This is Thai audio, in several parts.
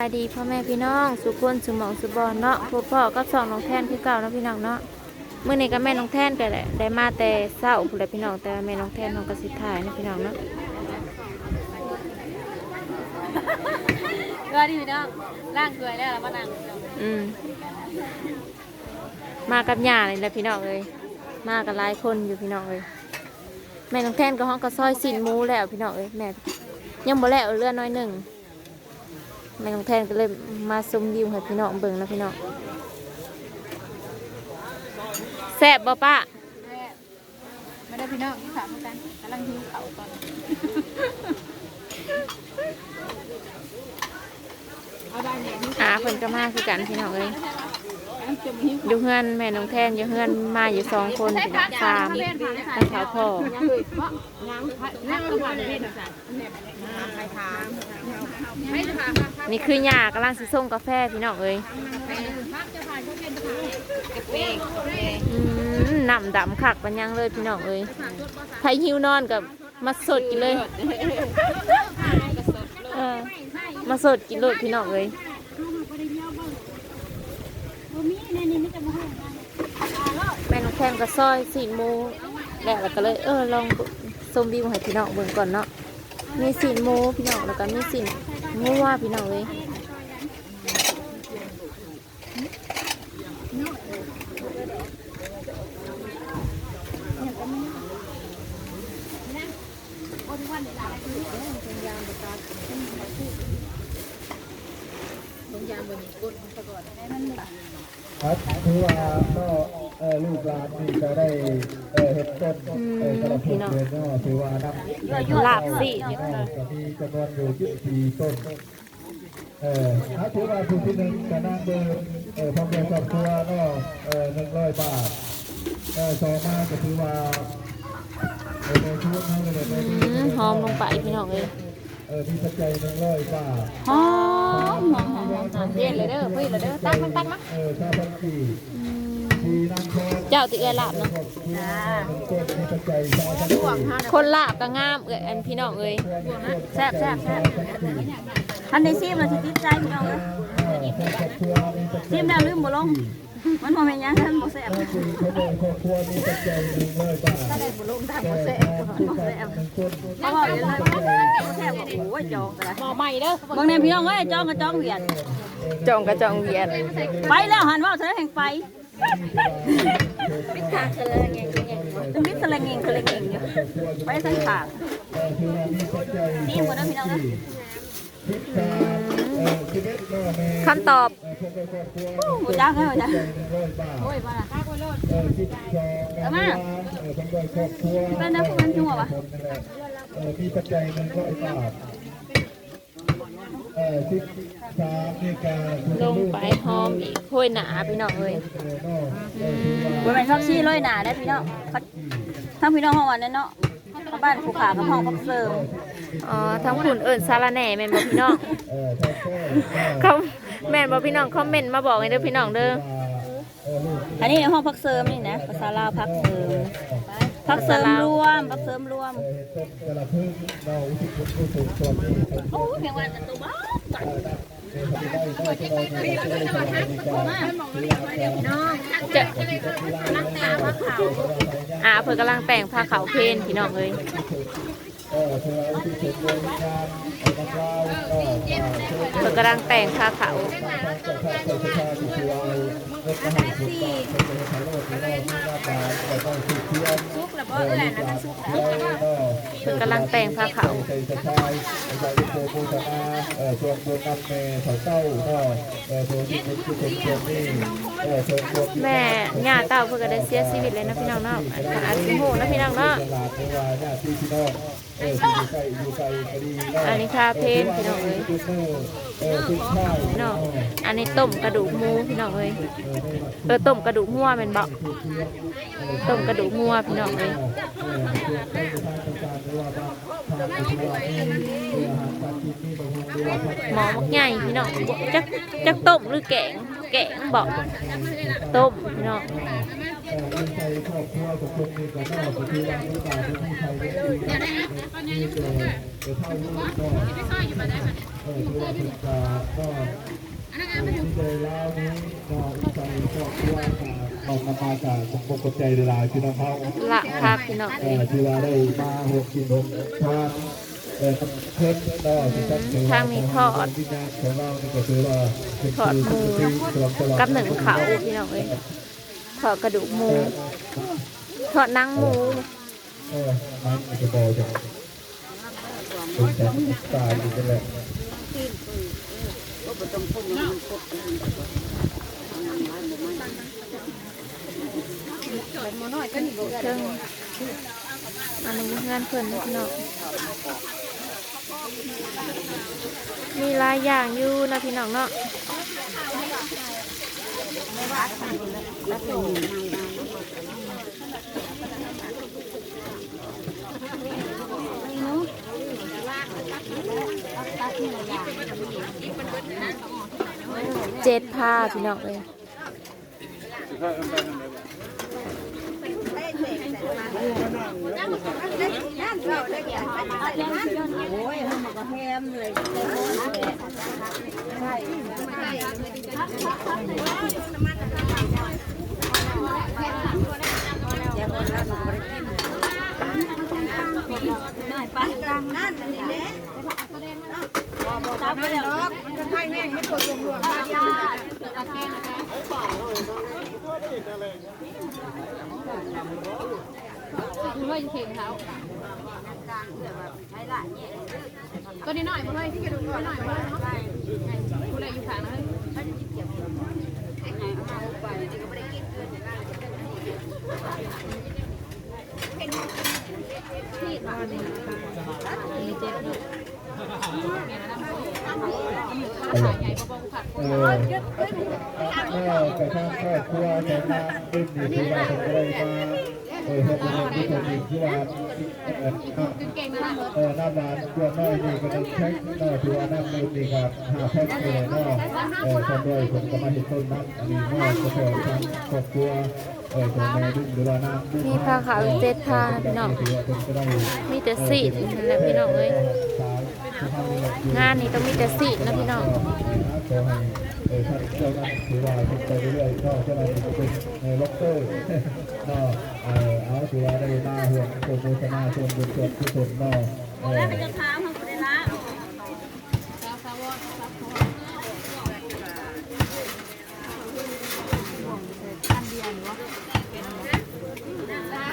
สวัสดีพ่อแม่พี่น้องสุขคนสุหมองสุบอนเนาะพ่อพ่อก็สองน้องแท่นคือเก่าเนาะพี่น้องเนาะเมื่อนี้ก็แม่น้องแท่นกันแหละได้มาแต่เศร้าพุ่นแหละพี่น้องแต่ว่าแม่น้องแท่นน้องกสิถ่ายเนาะพี่น้องเนาะก็ดีพี่น้องล่างเกลือแล้วแล้วมานั่งพี่น้องอืมมากับย่าเลยแหละพี่น้องเลยมากับหลายคนอยู่พี่น้องเลยแม่น้องแท่นก็ห้องก็ซอยสินหมูแล้วพี่น้องเลยแม่ยังบ่แล้วเรือน้อยหนึ่ง แม่น้องแท่นก็เลยมาซุ่มยิวให้พี่น้องเบิ่งนะพี่น้องแซ่บบ่ป้าแม่ไม่ได้พี่น้องที่ถามเหมือนกันกำลังหิวเขาก่อนเอาได้เนี่ยนี่อาเพิ่นก็มาคือกันพี่น้องเอ้ยต้ อยู่เฮือนแม่น้องแทนอยู่เฮือนมาอยู่สองคนพี่น้องสามทั้งเขาพ่อยังเลยเพราะยังนั่งกระเพาะเพศอะไปทางไม่ทางนี่คือยากำลังสิส่งกาแฟพี่น้องเอ้ยพักจะผ่านก็เป็นกระเป้งอืมน้ำดำคักปัญญังเลยพี่น้องเอ้ยไผหิวนอนกับมาสดกินเลยมาสดกินเลยพี่น้องเอ้ย แม่น้องแทนก็ซอยสีหมูแล้วก็เลย เออลองสมวิวให้พี่น้องเบิ่งก่อนเนาะมีสีหมูพี่น้องแล้วก็มีสีงัวพี่น้องเลยยามบนนี้กดก่อ้ย ครับคือว่าก็เออลูกหลานนี่ก็ได้เออเห็ดต้นเออกระพุ้งเลยเนาะถือว่านับลาบสิเนาะก็มีจำนวนอยู่ยี่สิบสี่ต้นเออถ้าถือว่าผู้ที่หนึ่งก็นั่งเบอร์เออพร้อมเดียวกับตัวเนาะเออหนึ่งร้อยบาทเออสองมาก็ถือว่าเออในชุดนั้นเลยในอืชุดมหอมลงไปพี่น้องเอ้ยเออมีปัจจัยหนึ่งร้อยบาทหอม หอมหอมหอมหอมเย็นเลยเด้อพี่เลยเด้อตั้งมันตั้งมั้งเออชาพันกี่อืมทีนั่งคอเจ้าติเอ้ยลาบเนาะคนลาบก็งามเอ้ยอันพี่น้องเอ้ยแซ่บแซ่บแซ่บท่านในซีมเราจะติดใจพี่น้องเลยซีมแล้วลืมบ่ลง มันบ่แม่นหยังท่านบ่แซ่บเขาบอกเลยแซ่บโอ้ยจองกันบอกใหม่เด้อบางแนพี่น้องเอ้ยจองก็จองเวียนจองกระจองเวียนไปแล้วหันว่าเธอแห่งไปปิดทางเธอไงไงจะมิตรละเงงคือละเงงอยู่ไปสังขารนี่หมดแล้วพี่น้องนะ คำตอบหมูจ้าให้หมูจ้าโอ้ยมาละเอามาเป็นนะพวกมันหัวปะมีปัจจัยหนึ่งร้อยบาทเออสิบสามนี่การลงไปหอมอีกห้วยหนาพี่น้องเอ้ยบนเป็นซักซี่ร้อยหนาได้พี่น้องทั้งพี่น้องห้องวันนั้นเนาะ เข้าบ้านผูขากับห้องพักเสริมอ๋อทั้งคุณเอิญสารแหน่แม่นบ่พี่น้องเออถ้าแก้เขาแม่นบ่พี่น้องคอมเมนต์มาบอกให้เด้อพี่น้องเด้อเออลูกอันนี้ห้องพักเสริมนี่นะภาษาลาวพักเสริมพักเสริมรวมพักเสริมรวมเออต้นกระพึ่งเราอุทิศบุญกุศลส่วนนี้เป็นโอ้ยเพียงวันจะตัวบ้า จะอ่าเพิ่อกำลังแต่งผ้าขาวเพลนพี่น้องเลย เธออุทิศบุญบริการเอามาเราเออเพิ่นกำลังแต่งผ้าขาวทางจากระชาชนที่ว่าเล็กน้อยสุดก็เป็นทางโลกที่เราไม่น่าตายแต่งสุดเทียนซุกแล้วนนะมันซุกแล้วเออเพิ่นกำลังแต่งผ้าขาวใจสะชายใจโตโบชนาเออชวนบุญนำเมย์เขาเต้าเนาะเออโบที่เป็นที่เป็นคนนี่เออชวนบุญแม่ย่าเต้าเพิ่นก็ได้เสียชีวิตเลยนะพี่น้องเนาะอาจสิโหนะพี่น้องเนาะตลาดเวลาญาติพี่น้องเอออยู่ใกล้อยู่ไกลก็ดีเนาะอันนี้คาเพนพี่น้องเอ้ยพี่น้องอันนี้ต้มกระดูกหมูพี่น้องเอ้ยเออต้มกระดูกหัวแม่นบ่ต้มกระดูกหัวพี่น้องเอ้ย ห้ทางการหรือว่าบ้านทหมอมักใหญ่พี่น้องจักจักต้มหรือแกงแกงบอกต้มพี่น้องเออเป็นใจครอบครัวทุกคนมีกันนอกก็คือว่าผู้ตาย ที่ใครก็ดีมีแต่แต่เท่าลูกก็เออที่ว่าเป็นตาก็ที่ใจาก็ใจครอบครัวออกมามาจากสมบูรณ์ใจเวลาคือน้องเขาละครับพี่น้องเออที่ว่าได้มาหกกินหกทานเออเพิ่มได้ทางมีทอดวิญญาณของเรานี่ก็คือว่าทอดหมูที่ตลอกับหนึ่งเขาพี่น้องเอ้ยทอดกระดูกหมูทอดนังหมูเออมันจะบอกจะเป็นแต่ตายอยู่กันแหละ เครื่องอันนี้งานเพิ่นนะพี่น้องมีหลายอย่างอยู่นะพี่น้องเนาะเจ็ดผ้าพี่น้องเลย โอ้ยมันก็แฮมเลย ตัวนี้หน่อยมาเลยที่กระดูกหน่อยมาเลยเนาะกูเลยอยู่ข้างนะเฮ้ยเออเออแม่กระทั่งครอบครัวแต่ทางดิ้นดีที่ว่าผมก็ได้มา เออเฮ็ดเป็นที่คนดีที่ว่าเออเก่งนะเออน้ำหวานตัวน้อยนี่ก็ต้องแพ็คเนาะถือว่าน้ำมูลนี่ครับหาแพ็คเลยเนาะเออคนด้วยผมก็มาเห็นต้นน้ำอันนี้เนาะก็พอทางครอบครัวเออตัว มีผ้าขาวเจ็ดผ้าพี่น้องมีแต่สีนั่นแหละพี่น้องเอ้ยงานนี้ต้องมีแต่สีนะพี่น้องเออท่านเอาไปเรื่อยๆก็เจ้าได้มาห่วงโปรโมทนาชวนบุญชวนทุกคนก็เออ แล้วไปจะถามเขาได้ละ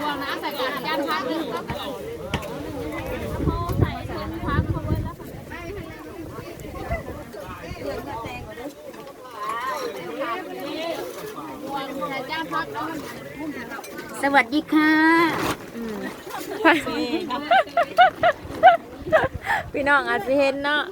ห่วงนะใส่กระดานพักหนึ่ง ใส่ถุงพักเขาไว้แล้ว ห่วงใส่จานพักแล้วสวัสดีค่ะอืมพี่น้องอาจจะเห็นเนาะ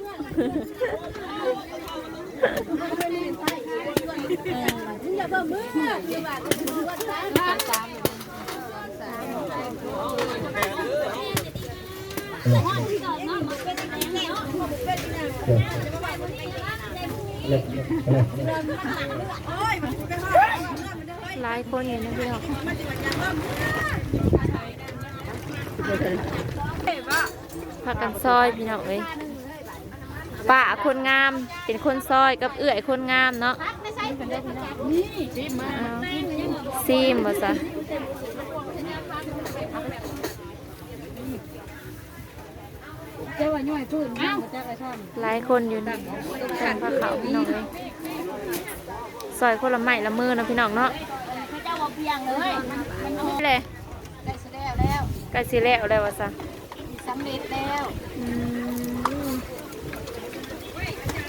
เล็กเล็ก หลายคนอยู่นะพี่น้องพากันซอยพี่น้องเอ้ยป้าคนงามเป็นคนซอยกับเอื้อยคนงามเนาะซีมบ่ซะหลายคนอยู่นี่แทนผ้าขาวพี่น้องเลยซอยคนละไม้ละมือนะพี่น้องเนาะ พียงเลยนี่เลยได้แสดงแล้วใกล้สิแล้วแล้วว่าซะสำเร็จแล้วอืม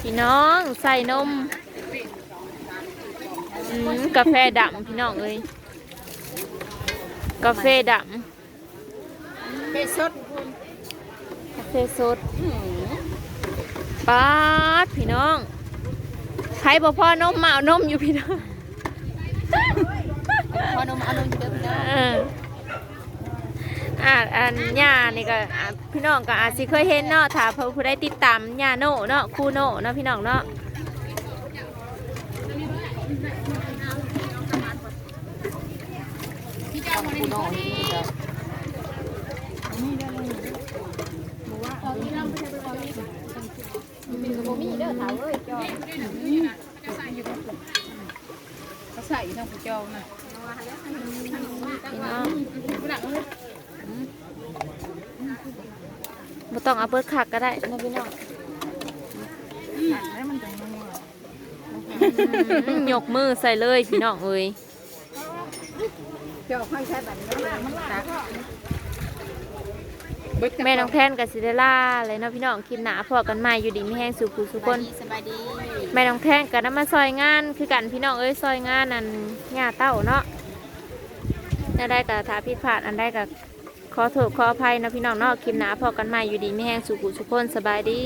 พี่น้องใส่นมอืมกาแฟดำพี่น้องเอ้ยกาแฟดเป็ดสดำกาแฟสดป๊าดพี่น้องใครบอกพ่อนมมาเอานมอยู่พี่น้องพ อนมเอานมเยอะไปแล้วเอออ่าอันย่านี่ก็อ่าพี่น้องก็อาจสิเคยเห็นเนาะถ้าเพิ่นผู้ได้ติดตามย่าโน่เนาะครูโน่เนาะพี่น้องเนาะพี่เจ้ามาในนี้นี่เป็นกระโบมี่เด้อถาวเออจะใส่อยู่เขาใส่อยู่ทางผู้จองนะ พี่น้องหลังเลยบ่ต้องเอาเปิดคักก็ได้นะพี่น้องอืมยกมือใส่เลยพี่น้องเอ้ยเจ้าค่อยใช้แบบนี้มันหลักแม่น้องแทนกับซิเดล่าเลยเนาะพี่น้องคลิปหนาพอกันใหม่อยู่ดีไม่แห้งสู่ผู้สุคนสบายดีแม่น้องแทนกับน้ำมาซอยงาน คือกันพี่น้องเอ้ยซอยงานนั่นย่าเต้าเนาะ น่าได้กับทาผิดพาดอันได้กับขอโทษขออภัยนะพี่น้องเนาะคลิปหนาพอกันใหม่อยู่ดีไม่แห้งสุขุสุคนสบายดี